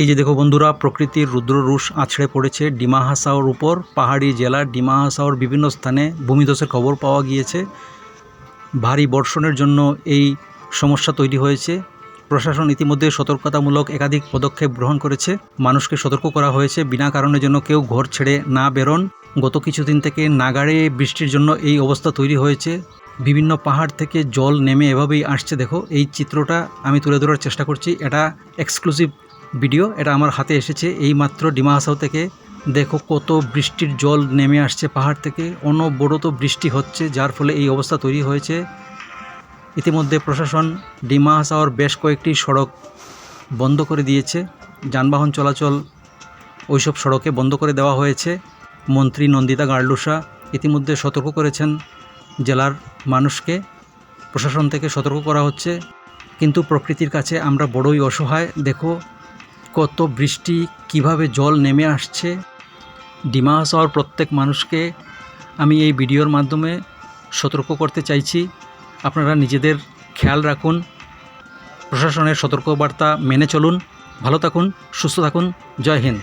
এই যে দেখো বন্ধুরা, প্রকৃতির রুদ্ররুষ আছড়ে পড়েছে ডিমা হাসাওর উপর। পাহাড়ি জেলার ডিমা হাসাওর বিভিন্ন স্থানে ভূমিধসের খবর পাওয়া গিয়েছে। ভারী বর্ষণের জন্য এই সমস্যা তৈরি হয়েছে। প্রশাসন ইতিমধ্যে সতর্কতামূলক একাধিক পদক্ষেপ গ্রহণ করেছে। মানুষকে সতর্ক করা হয়েছে বিনা কারণে যেন কেউ ঘর ছেড়ে না বেরোন। গত কিছুদিন থেকে নাগাড়ে বৃষ্টির জন্য এই অবস্থা তৈরি হয়েছে। বিভিন্ন পাহাড় থেকে জল নেমে এভাবেই আসছে। দেখো, এই চিত্রটা আমি তুলে ধরার চেষ্টা করছি। এটা এক্সক্লুসিভ ভিডিও, এটা আমার হাতে এসেছে। এই মাত্র ডিমা হাসাও থেকে দেখো কত বৃষ্টির জল নেমে আসছে পাহাড় থেকে। অনবরত বৃষ্টি হচ্ছে, যার ফলে এই অবস্থা তৈরি হয়েছে। ইতিমধ্যে প্রশাসন ডিমা হাসাওয়ার বেশ কয়েকটি সড়ক বন্ধ করে দিয়েছে। যানবাহন চলাচল ওইসব সড়কে বন্ধ করে দেওয়া হয়েছে। মন্ত্রী নন্দিতা গার্লুসা ইতিমধ্যে সতর্ক করেছেন জেলার মানুষকে। প্রশাসন থেকে সতর্ক করা হচ্ছে। কিন্তু প্রকৃতির কাছে আমরা বড়ই অসহায়। দেখো কত বৃষ্টি, কীভাবে জল নেমে আসছে, ডিমা হাসাওয়ার প্রত্যেক মানুষকে আমি এই ভিডিওর মাধ্যমে সতর্ক করতে চাইছি। আপনারা নিজেদের খেয়াল রাখুন, প্রশাসনের সতর্কবার্তা মেনে চলুন। ভালো থাকুন, সুস্থ থাকুন, জয় হিন্দ।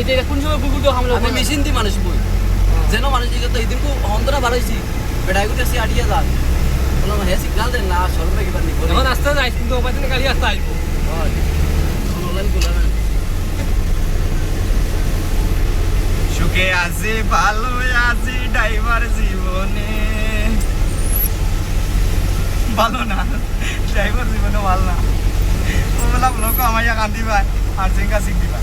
এটা কোন সময় পুকুর তো হামলা আমি মেশিন দি মানুষ বই। যেন মানুষ দিকে তো এদিন অন্তরা বাড়াইছি বেড়াই গুটে সি আটিয়া যান বললাম হে সিগনাল দেন না সরবে নি বলে। এখন আস্তে যাই কিন্তু ওপার থেকে গাড়ি আস্তে আসব অনলাইনগুলা না সুখে আছি ভালো আছি ড্রাইভার জীবনে। ভালো না ড্রাইভার জীবনে ভালো না। ও বললাম লোক আমার কান্দি পায় আর জিঙ্গা শিখ দিবা